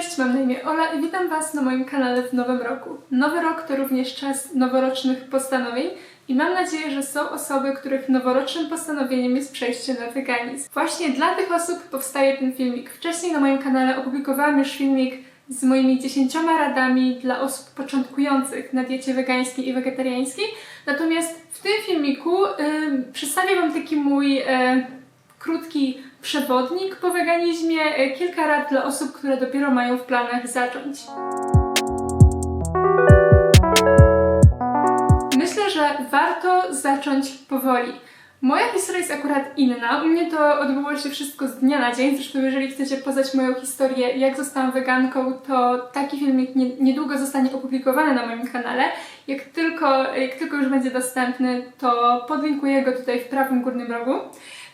Cześć, mam na imię Ola i witam Was na moim kanale w nowym roku. Nowy rok to również czas noworocznych postanowień i mam nadzieję, że są osoby, których noworocznym postanowieniem jest przejście na weganizm. Właśnie dla tych osób powstaje ten filmik. Wcześniej na moim kanale opublikowałam już filmik z moimi 10 radami dla osób początkujących na diecie wegańskiej i wegetariańskiej. Natomiast w tym filmiku y, przedstawię Wam taki mój y, krótki przewodnik po weganizmie, e, kilka rad dla osób, które dopiero mają w planach zacząć. Myślę, że warto zacząć powoli. Moja historia jest akurat inna. U mnie to odbyło się wszystko z dnia na dzień. Zresztą, jeżeli chcecie poznać moją historię, jak zostałam weganką, to taki filmik nie, niedługo zostanie opublikowany na moim kanale. Jak tylko, jak tylko już będzie dostępny, to podlinkuję go tutaj w prawym górnym rogu.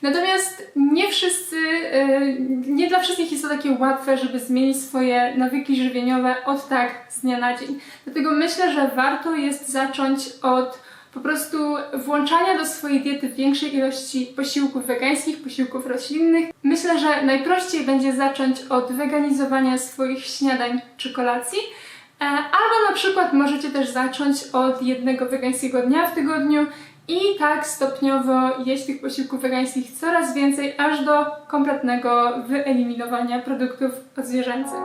Natomiast nie wszyscy, y, nie dla wszystkich jest to takie łatwe, żeby zmienić swoje nawyki żywieniowe od tak z dnia na dzień. Dlatego myślę, że warto jest zacząć od po prostu włączania do swojej diety większej ilości posiłków wegańskich, posiłków roślinnych. Myślę, że najprościej będzie zacząć od weganizowania swoich śniadań czy kolacji. E, Albo na przykład możecie też zacząć od jednego wegańskiego dnia w tygodniu i tak stopniowo jeść tych posiłków wegańskich coraz więcej, aż do kompletnego wyeliminowania produktów odzwierzęcych.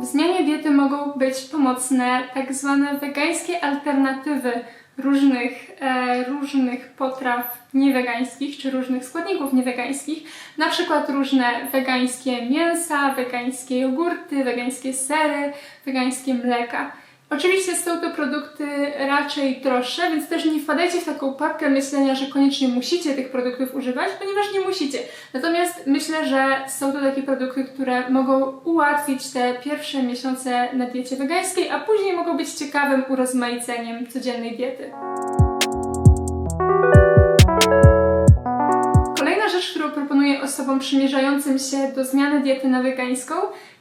W zmianie diety mogą być pomocne tak zwane wegańskie alternatywy różnych, e, różnych potraw niewegańskich czy różnych składników niewegańskich, na przykład różne wegańskie mięsa, wegańskie jogurty, wegańskie sery, wegańskie mleka. Oczywiście są to produkty raczej droższe, więc też nie wpadajcie w taką pułapkę myślenia, że koniecznie musicie tych produktów używać, ponieważ nie musicie. Natomiast myślę, że są to takie produkty, które mogą ułatwić te pierwsze miesiące na diecie wegańskiej, a później mogą być ciekawym urozmaiceniem codziennej diety. Kolejna rzecz, którą proponuję osobom przymierzającym się do zmiany diety na wegańską,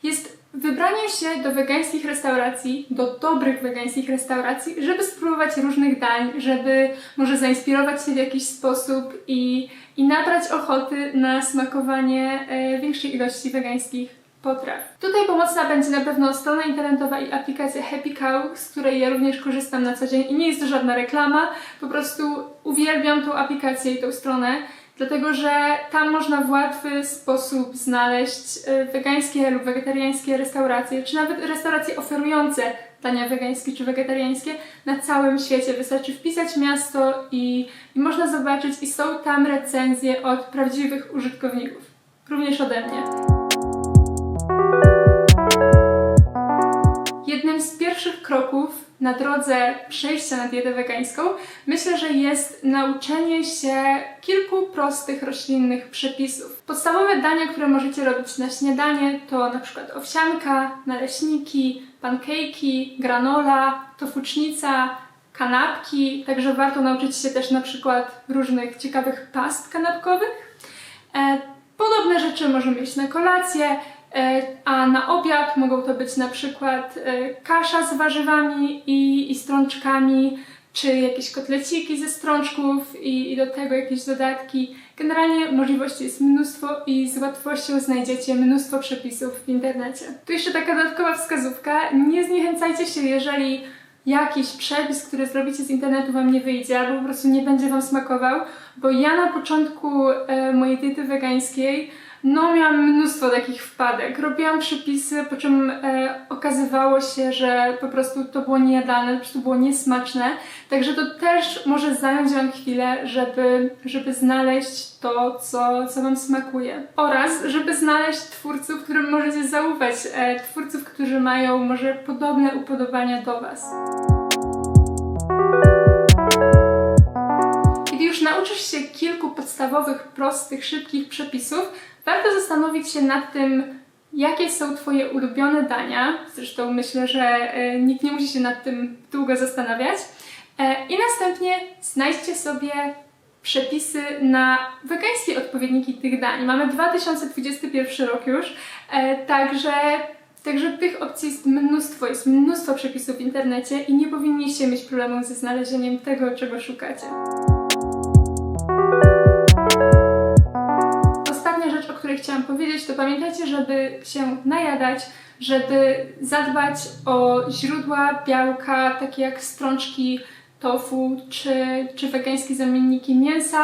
jest wybranie się do wegańskich restauracji, do dobrych wegańskich restauracji, żeby spróbować różnych dań, żeby może zainspirować się w jakiś sposób i, i nabrać ochoty na smakowanie e, większej ilości wegańskich potraw. Tutaj pomocna będzie na pewno strona internetowa i aplikacja Happy Cow, z której ja również korzystam na co dzień i nie jest to żadna reklama, po prostu uwielbiam tą aplikację i tą stronę dlatego że tam można w łatwy sposób znaleźć e, wegańskie lub wegetariańskie restauracje, czy nawet restauracje oferujące dania wegańskie czy wegetariańskie na całym świecie. Wystarczy wpisać miasto i, i można zobaczyć, i są tam recenzje od prawdziwych użytkowników, również ode mnie. Jednym z pierwszych kroków na drodze przejścia na dietę wegańską myślę, że jest nauczenie się kilku prostych roślinnych przepisów. Podstawowe dania, które możecie robić na śniadanie to na przykład owsianka, naleśniki, pancake'i, granola, tofucznica, kanapki, także warto nauczyć się też na przykład różnych ciekawych past kanapkowych. E, Podobne rzeczy możemy mieć na kolację, a na obiad mogą to być na przykład e, kasza z warzywami i, i strączkami, czy jakieś kotleciki ze strączków i, i do tego jakieś dodatki. Generalnie możliwości jest mnóstwo i z łatwością znajdziecie mnóstwo przepisów w internecie. Tu jeszcze taka dodatkowa wskazówka. Nie zniechęcajcie się, jeżeli jakiś przepis, który zrobicie z internetu Wam nie wyjdzie, albo po prostu nie będzie Wam smakował, bo ja na początku e, mojej diety wegańskiej no miałam mnóstwo takich wpadek. Robiłam przepisy, po czym e, okazywało się, że po prostu to było niejadalne, po prostu było niesmaczne. Także to też może zająć Wam chwilę, żeby, żeby znaleźć to, co, co Wam smakuje. Oraz, żeby znaleźć twórców, którym możecie zaufać. E, twórców, którzy mają może podobne upodobania do Was. Kiedy już nauczysz się kilku podstawowych, prostych, szybkich przepisów, warto zastanowić się nad tym, jakie są Twoje ulubione dania. Zresztą myślę, że e, nikt nie musi się nad tym długo zastanawiać. E, I następnie znajdźcie sobie przepisy na wegańskie odpowiedniki tych dań. Mamy 2021 rok już, e, także, także tych opcji jest mnóstwo, jest mnóstwo przepisów w internecie i nie powinniście mieć problemu ze znalezieniem tego, czego szukacie. Chciałam powiedzieć, to pamiętajcie, żeby się najadać, żeby zadbać o źródła białka, takie jak strączki tofu czy, czy wegańskie zamienniki mięsa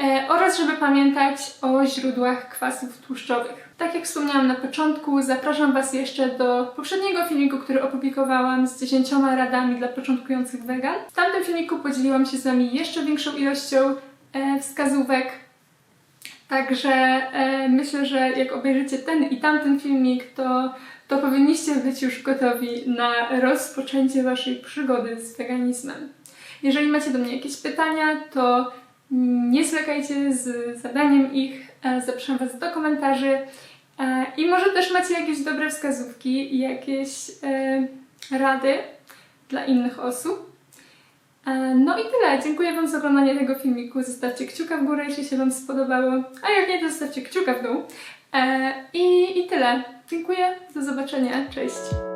e, oraz żeby pamiętać o źródłach kwasów tłuszczowych. Tak jak wspomniałam na początku, zapraszam Was jeszcze do poprzedniego filmiku, który opublikowałam z 10 radami dla początkujących wegan. W tamtym filmiku podzieliłam się z Wami jeszcze większą ilością e, wskazówek Także e, myślę, że jak obejrzycie ten i tamten filmik, to, to powinniście być już gotowi na rozpoczęcie Waszej przygody z weganizmem. Jeżeli macie do mnie jakieś pytania, to nie zwlekajcie z zadaniem ich. E, zapraszam Was do komentarzy. E, I może też macie jakieś dobre wskazówki jakieś e, rady dla innych osób. E, No i tyle. Dziękuję Wam za oglądanie tego filmiku. Zostawcie kciuka w górę, jeśli się Wam spodobało. A jak nie, to zostawcie kciuka w dół. E, I, I tyle. Dziękuję. Do zobaczenia. Cześć.